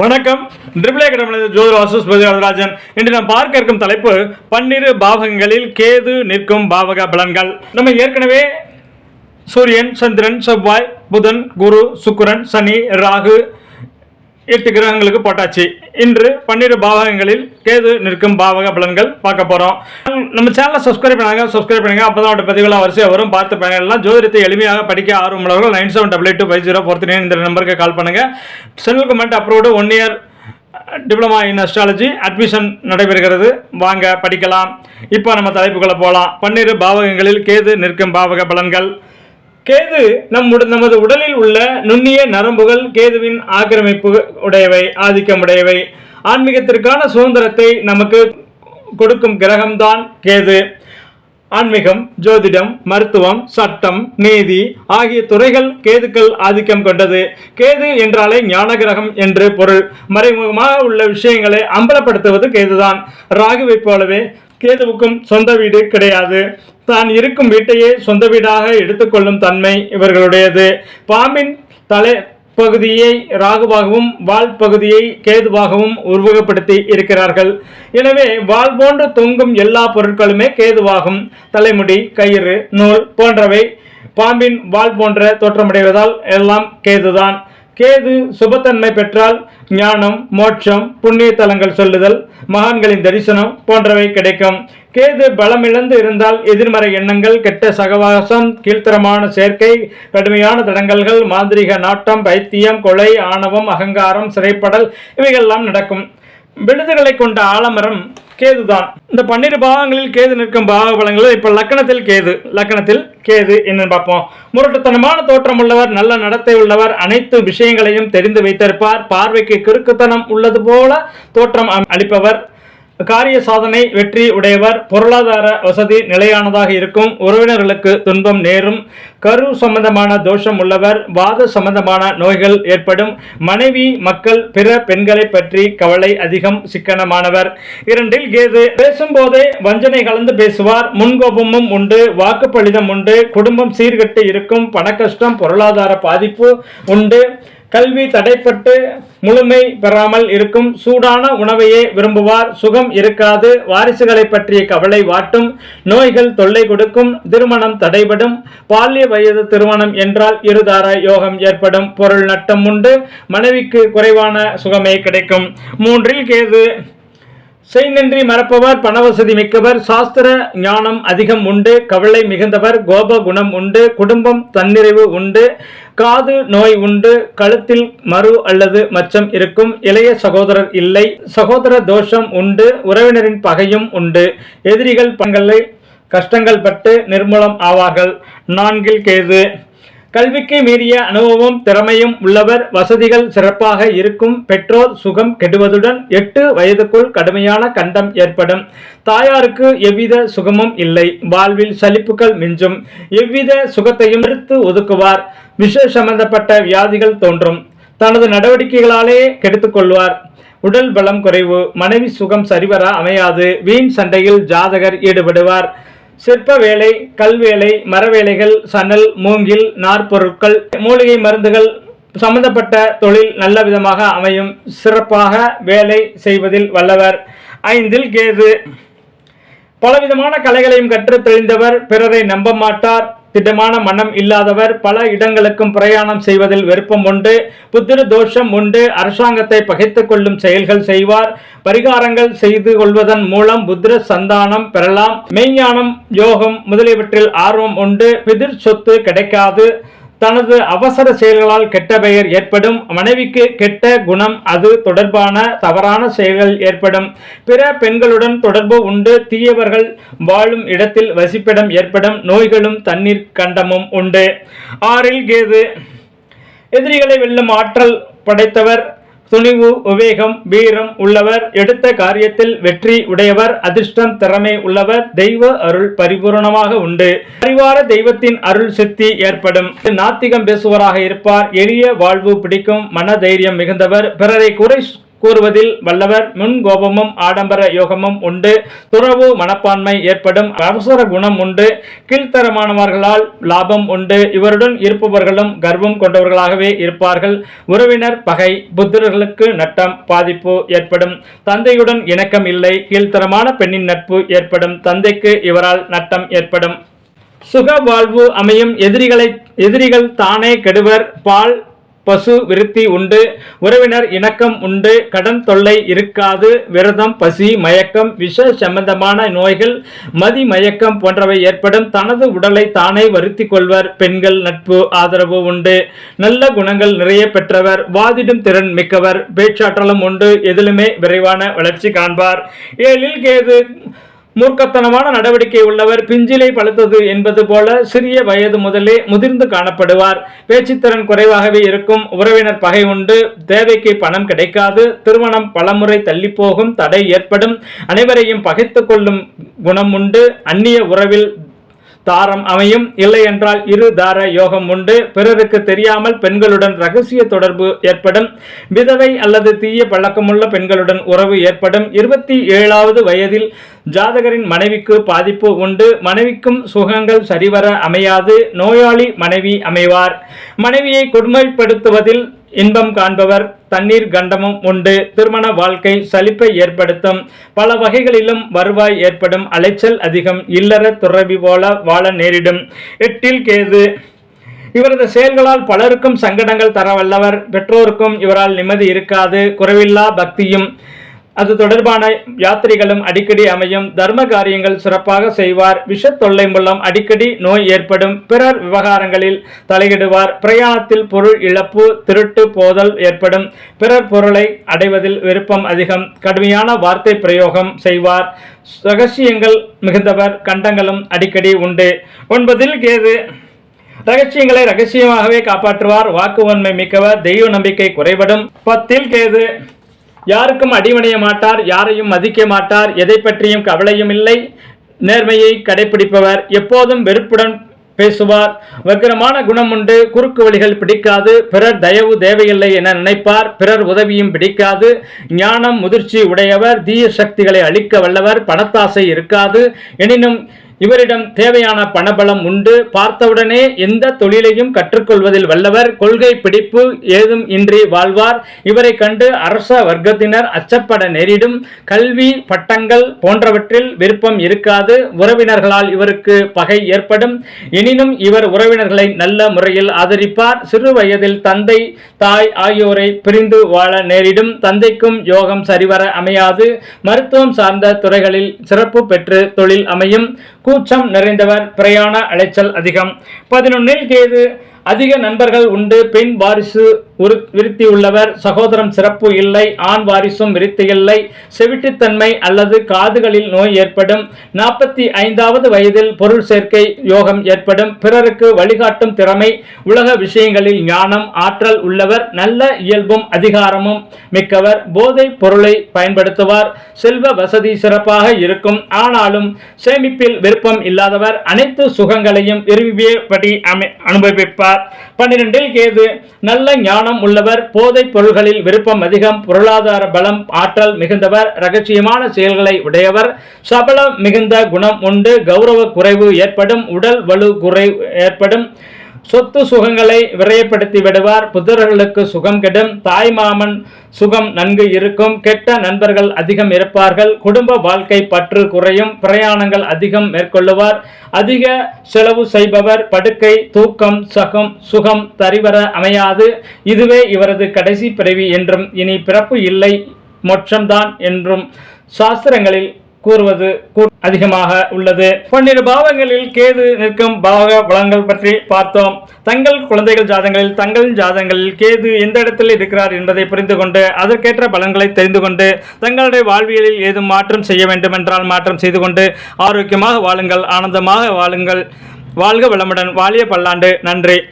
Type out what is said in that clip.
வணக்கம். ட்ரிபிளே கடமை ஜோதிர வாசஸ் ராஜன் இன்று நாம் பார்க்க இருக்கும் தலைப்பு பன்னிரு பாவகங்களில் கேது நிற்கும் பாவக பலன்கள். நம்ம ஏற்கனவே சூரியன் சந்திரன் செவ்வாய் புதன் குரு சுக்கிரன் சனி ராகு எட்டு கிரகங்களுக்கு போட்டாச்சு. இன்று பன்னிரு பாவகங்களில் கேது நிற்கும் பாவக பலன்கள் பார்க்க போகிறோம் நம்ம சேனலை சப்ஸ்கிரைப் பண்ணாங்க சப்ஸ்கிரைப் பண்ணுங்க. அப்போ தான் பதிவுகளாக வரிசையாக வரும். பார்த்து பயனெல்லாம் ஜோதிடத்தை எளிமையாக படிக்க ஆர்வம் உள்ளவர்கள் nine seven double eight two five zero four three இந்த நம்பருக்கு கால் பண்ணுங்கள் central government approved one year diploma in astrology admission நடைபெறுகிறது. வாங்க படிக்கலாம். இப்போ நம்ம தலைப்புகளை போகலாம் பன்னிரு பாவகங்களில் கேது நிற்கும் பாவக பலன்கள். கேது நம் நமது உடலில் உள்ள நுண்ணிய நரம்புகள் கேதுவின் ஆக்கிரமிப்பு உடையவை ஆதிக்கம் உடையவை. ஆன்மீகத்திற்கான சுதந்திரத்தை நமக்கு கொடுக்கும் கிரகம்தான் கேது. ஆன்மீகம் ஜோதிடம் மருத்துவம் சட்டம் நீதி ஆகிய துறைகள் கேதுக்கள் ஆதிக்கம் கொண்டது. கேது என்றாலே ஞான கிரகம் என்று பொருள். மறைமுகமாக உள்ள விஷயங்களை அம்பலப்படுத்துவது கேதுதான். ராகுவைப் போலவே கேதுவுக்கும் சொந்த வீடு கிடையாது. தான் இருக்கும் வீட்டையே சொந்த வீடாக எடுத்துக்கொள்ளும் தன்மை இவர்களுடையது. பாம்பின் தலை பகுதியை ராகுவாகவும் வால் பகுதியை கேதுவாகவும் உருவகப்படுத்தி இருக்கிறார்கள். எனவே வால் போன்று தொங்கும் எல்லா பொருட்களுமே கேதுவாகும். தலைமுடி கயிறு நூல் போன்றவை பாம்பின் வால் போன்ற தோற்றமடைவதால் எல்லாம் கேதுதான். கேது சுபத்தன்மை பெற்றால் ஞானம் மோட்சம் புண்ணிய தலங்கள் சொல்லுதல் மகான்களின் தரிசனம் போன்றவை கிடைக்கும். கேது பலமிழந்து இருந்தால் எதிர்மறை எண்ணங்கள் கெட்ட சகவாசம் கீழ்த்தரமான சேர்க்கை கடுமையான தடங்கல்கள் மாந்திரிக நாட்டம் பைத்தியம் கொலை ஆணவம் அகங்காரம் சிறைப்படல் இவைகள்லாம் நடக்கும். விழுதுகளை கொண்ட ஆலமரம் கேதுதான். இந்த பன்னிரு பாகங்களில் கேது நிற்கும் பாக பலங்களில் இப்ப லக்கணத்தில் கேது. லக்கணத்தில் கேது என்னன்னு பார்ப்போம். முரட்டுத்தனமான தோற்றம் உள்ளவர் நல்ல நடத்தை உள்ளவர் அனைத்து விஷயங்களையும் தெரிந்து வைத்திருப்பார். பார்வைக்கு கிறுக்குத்தனம் உள்ளது போல தோற்றம் அளிப்பவர். காரிய சாதனை வெற்றி உடையவர் பொருளாதார வசதி நிலையானதாக இருக்கும் உறவினர்களுக்கு துன்பம் நேரும் கரு சம்பந்தமான தோஷம் உள்ளவர் வாத சம்பந்தமான நோய்கள் ஏற்படும் மனைவி மக்கள் பிற பெண்களை பற்றி கவலை அதிகம் சிக்கனமானவர். இரண்டில் கேது பேசும்போதே வஞ்சனை கலந்து பேசுவார் முன்கோபமும் உண்டு வாக்குப்பளிதம் உண்டு குடும்பம் சீர்கெட்டு இருக்கும் பணக்கஷ்டம் பொருளாதார பாதிப்பு உண்டு. கல்வி தடைப்பட்டு முழுமை பெறாமல் இருக்கும் சூடான உணவையே விரும்புவார். சுகம் இருக்காது. வாரிசுகளை பற்றிய கவலை வாட்டும். நோய்கள் தொல்லை கொடுக்கும். திருமணம் தடைபடும். பால்ய வயது திருமணம் என்றால் இருதார யோகம் ஏற்படும். பொருள் நட்டம் உண்டு. மனைவிக்கு குறைவான சுகமே கிடைக்கும். மூன்றில் கேது. செய்நன்றி மறப்பவர் பணவசதி மிக்கவர் சாஸ்திர ஞானம் அதிகம் உண்டு. கவலை மிகுந்தவர் கோப குணம் உண்டு. குடும்பம் தன்னிறைவு உண்டு. காது நோய் உண்டு கழுத்தில் மறு அல்லது மச்சம் இருக்கும் இளைய சகோதரர் இல்லை. சகோதர தோஷம் உண்டு உறவினரின் பகையும் உண்டு. எதிரிகள் பங்களை கஷ்டங்கள் பட்டு நிர்மூலம் ஆவார்கள். நான்கில் கேது. கல்விக்கு மீறிய அனுபவம் திறமையும் உள்ளவர் வசதிகள் சிறப்பாக இருக்கும் பெற்றோர் சுகம் கெடுவதுடன் எட்டு வயதுக்குள் கடுமையான கண்டம் ஏற்படும். தாயாருக்கு எவ்வித சுகமும் இல்லை. வாழ்வில் சலிப்புகள் மிஞ்சும். எவ்வித சுகத்தையும் எடுத்து ஒதுக்குவார். விஷ சம்பந்தப்பட்ட வியாதிகள் தோன்றும். தனது நடவடிக்கைகளாலே கெடுத்துக்கொள்வார் உடல் பலம் குறைவு மனைவி சுகம் சரிவர அமையாது. வீண் சண்டையில் ஜாதகர் ஈடுபடுவார். சிற்ப வேலை கல்வேலை மரவேலைகள் சணல் மூங்கில் நாற்பொருட்கள் மூலிகை மருந்துகள் சம்பந்தப்பட்ட தொழில் நல்ல விதமாக அமையும். சிறப்பாக வேலை செய்வதில் வல்லவர். ஐந்தில் கேது. பலவிதமான கலைகளையும் கற்றுத் தெளிந்தவர். பிறரை நம்ப மாட்டார். திடமான மனம் இல்லாதவர் பல இடங்களுக்கும் பிரயாணம் செய்வதில் விருப்பம் உண்டு. புத்திர தோஷம் உண்டு. அரசாங்கத்தை பகைத்துக் கொள்ளும் செயல்கள் செய்வார். பரிகாரங்கள் செய்து கொள்வதன் மூலம் புத்திர சந்தானம் பெறலாம். மெய்ஞானம் யோகம் முதலியவற்றில் ஆர்வம் உண்டு. பிதிர் சொத்து கிடைக்காது. தனது அவசர செயல்களால் கெட்ட பெயர் ஏற்படும் மனைவிக்கு கெட்ட குணம் அது தொடர்பான தவறான செயல்கள் ஏற்படும். பிற பெண்களுடன் தொடர்பு உண்டு தீயவர்கள் வாழும் இடத்தில் வசிப்பிடம் ஏற்படும் நோய்களும் தண்ணீர் கண்டமும் உண்டு. ஆறில் கேது எதிரிகளை வெல்லும் ஆற்றல் படைத்தவர் துணிவு உவேகம் வீரம் உள்ளவர் எடுத்த காரியத்தில் வெற்றி உடையவர் அதிர்ஷ்டம் திறமை உள்ளவர் தெய்வ அருள் பரிபூரணமாக உண்டு. பரிவார தெய்வத்தின் அருள் சித்தி ஏற்படும். நாத்திகம் பேசுவராக இருப்பார். எளிய வாழ்வு பிடிக்கும். மன தைரியம் மிகுந்தவர். பிறரை குறை கூறுவதில் வல்லவர் முன் கோபமும் ஆடம்பர யோகமும் உண்டு. துறவு மனப்பான்மை ஏற்படும். அவசர குணம் உண்டு. கீழ்த்தரமானவர்களால் லாபம் உண்டு. இவருடன் இருப்பவர்களும் கர்வம் கொண்டவர்களாகவே இருப்பார்கள். உறவினர் பகை புத்திரர்களுக்கு நட்டம் பாதிப்பு ஏற்படும். தந்தையுடன் இணக்கம் இல்லை. கீழ்த்தரமான பெண்ணின் நட்பு ஏற்படும். தந்தைக்கு இவரால் நட்டம் ஏற்படும். சுக வாழ்வு அமையும். எதிரிகளை எதிரிகள் தானே கெடுவர். பால் பசு விருத்தி உண்டு. உறவினர் இணக்கம் உண்டு. கடன் தொல்லை இருக்காது. விரதம் பசி மயக்கம் விஷ சம்பந்தமான நோய்கள் மதி மயக்கம் போன்றவை ஏற்படும். தனது உடலை தானே வருத்தி கொள்வர். பெண்கள் நட்பு ஆதரவு உண்டு. நல்ல குணங்கள் நிறைய பெற்றவர். வாதிடும் திறன் மிக்கவர். பேச்சாற்றலும் உண்டு. எதிலுமே விரைவான வளர்ச்சி காண்பார். ஏழில் கேது மூர்க்கத்தனமான நடவடிக்கை உள்ளவர் பிஞ்சிலை பழுத்தது என்பது போல சிறிய வயது முதலே முதிர்ந்து காணப்படுவார். பேச்சுத்திறன் குறைவாகவே இருக்கும். உறவினர் பகை உண்டு. தேவைக்கு பணம் கிடைக்காது. திருமணம் பலமுறை தள்ளிப்போகும். தடை ஏற்படும். அனைவரையும் பகைத்து கொள்ளும் குணம் உண்டு. அந்நிய உறவில் தாரம் அமையும். இல்லை என்றால் இரு தார யோகம் உண்டு. பிறருக்கு தெரியாமல் பெண்களுடன் ரகசிய தொடர்பு ஏற்படும். விதவை அல்லது தீய பழக்கமுள்ள பெண்களுடன் உறவு ஏற்படும். இருபத்தி ஏழாவது வயதில் ஜாதகரின் மனைவிக்கு பாதிப்பு உண்டு. மனைவிக்கும் சுகங்கள் சரிவர அமையாது. நோயாளி மனைவி அமைவார். மனைவியை கொடுமைப்படுத்துவதில் இன்பம் காண்பவர் தண்ணீர் கண்டமும் உண்டு. திருமண வாழ்க்கை சலிப்பை ஏற்படுத்தும். பல வகைகளிலும் வருவாய் ஏற்படும். அலைச்சல் அதிகம். இல்லற துறவி போல வாழ நேரிடும். எட்டில் கேது. இவரது செயல்களால் பலருக்கும் சங்கடங்கள் தர வல்லவர் பெற்றோருக்கும் இவரால் நிம்மதி இருக்காது. குறைவில்லா பக்தியும் அது தொடர்பான யாத்திரைகளும் அடிக்கடி அமையும். தர்ம காரியங்கள் சிறப்பாக செய்வார். விஷ தொல்லை மூலம் அடிக்கடி நோய் ஏற்படும். பிறர் விவகாரங்களில் தலையிடுவார். பிரயாணத்தில் பொருள் இழப்பு திருட்டு போதல் ஏற்படும். பிறர் பொருளை அடைவதில் விருப்பம் அதிகம். கடுமையான வார்த்தை பிரயோகம் செய்வார். ரகசியங்கள் மிகுந்தவர். கண்டங்களும் அடிக்கடி உண்டு. ஒன்பதில் கேது. ரகசியங்களை ரகசியமாகவே காப்பாற்றுவார். வாக்கு உண்மை மிக்கவர். தெய்வ நம்பிக்கை குறைபடும். பத்தில் கேது. யாருக்கும் அடிவணைய மாட்டார் யாரையும் மதிக்க மாட்டார் எதை பற்றியும் கவலையும் இல்லை. நேர்மையை கடைபிடிப்பவர் எப்போதும் வெறுப்புடன் பேசுவார். வக்கிரமான குணம் உண்டு குறுக்கு வழிகள் பிடிக்காது பிறர் தயவு தேவையில்லை என நினைப்பார் பிறர் உதவியும் பிடிக்காது. ஞானம் முதிர்ச்சி உடையவர் தீய சக்திகளை அழிக்க வல்லவர் பணத்தாசை இருக்காது. எனினும் இவரிடம் தேவையான பணபலம் உண்டு. பார்த்தவுடனே எந்த தொழிலையும் கற்றுக்கொள்வதில் வல்லவர். கொள்கை பிடிப்பு ஏதும் இன்றி வாழ்வார். இவரை கண்டு அரச வர்க்கத்தினர் அச்சப்பட நேரிடும். கல்வி பட்டங்கள் போன்றவற்றில் விருப்பம் இருக்காது. உறவினர்களால் இவருக்கு பகை ஏற்படும். எனினும் இவர் உறவினர்களை நல்ல முறையில் ஆதரிப்பார். சிறு வயதில் தந்தை தாய் ஆகியோரை பிரிந்து வாழ நேரிடும். தந்தைக்கும் யோகம் சரிவர அமையாது. மருத்துவம் சார்ந்த துறைகளில் சிறப்பு பெற்று தொழில் அமையும். கூச்சம் நிறைந்தவர் பிரயாண அலைச்சல் அதிகம். பதினொன்னில் கேது அதிக நண்பர்கள் உண்டு பெண் வாரிசு உரு விருத்தி உள்ளவர் சகோதரம் சிறப்பு இல்லை. ஆண் வாரிசும் விருத்தி இல்லை. செவிட்டுத்தன்மை அல்லது காதுகளில் நோய் ஏற்படும். நாற்பத்தி ஐந்தாவது வயதில் பொருள் சேர்க்கை யோகம் ஏற்படும். பிறருக்கு வழிகாட்டும் திறமை உலக விஷயங்களில் ஞானம் ஆற்றல் உள்ளவர் நல்ல இயல்பும் அதிகாரமும் மிக்கவர். போதை பொருளை பயன்படுத்துவார். செல்வ வசதி சிறப்பாக இருக்கும். ஆனாலும் சேமிப்பில் விருப்பம் இல்லாதவர் அனைத்து சுகங்களையும் விரும்பியபடி அமை அனுபவிப்பார். பன்னிரெண்டில் கேது நல்ல ஞானம் உள்ளவர் போதைப் பொருள்களில் விருப்பம் அதிகம் பொருளாதார பலம் ஆற்றல் மிகுந்தவர் ரகசியமான செயல்களை உடையவர் சபலம் மிகுந்த குணம் உண்டு கௌரவ குறைவு ஏற்படும் உடல் வலு குறை ஏற்படும் சொத்து சுகங்களை விரயப்படுத்தி விடுவார். புதர்களுக்கு சுகம் கெடும். தாய் மாமன் சுகம் நன்கு இருக்கும். கெட்ட நண்பர்கள் அதிகம் இருப்பார்கள். குடும்ப வாழ்க்கை பற்று குறையும். பிரயாணங்கள் அதிகம் மேற்கொள்ளுவார். அதிக செலவு செய்பவர். படுக்கை தூக்கம் சகம் சுகம் தரிவர அமையாது. இதுவே இவரது கடைசி பிறவி என்றும் இனி பிறப்பு இல்லை மொற்றம்தான் என்றும் சாஸ்திரங்களில் கூறுவது கூ- அதிகமாக உள்ளது. பன்னிரு பாவங்களில் கேது நிற்கும் பாவக பலங்கள் பற்றி பார்த்தோம். தங்கள் குழந்தைகள் ஜாதங்களில் தங்கள் ஜாதங்களில் கேது எந்த இடத்தில் இருக்கிறார் என்பதை புரிந்து கொண்டு அதற்கேற்ற பலன்களை தெரிந்து கொண்டு தங்களுடைய வாழ்வியலில் ஏதும் மாற்றம் செய்ய வேண்டுமென்றால் மாற்றம் செய்து கொண்டு ஆரோக்கியமாக வாழுங்கள் ஆனந்தமாக வாழுங்கள். வாழ்க வளமுடன். வாழிய பல்லாண்டு. நன்றி.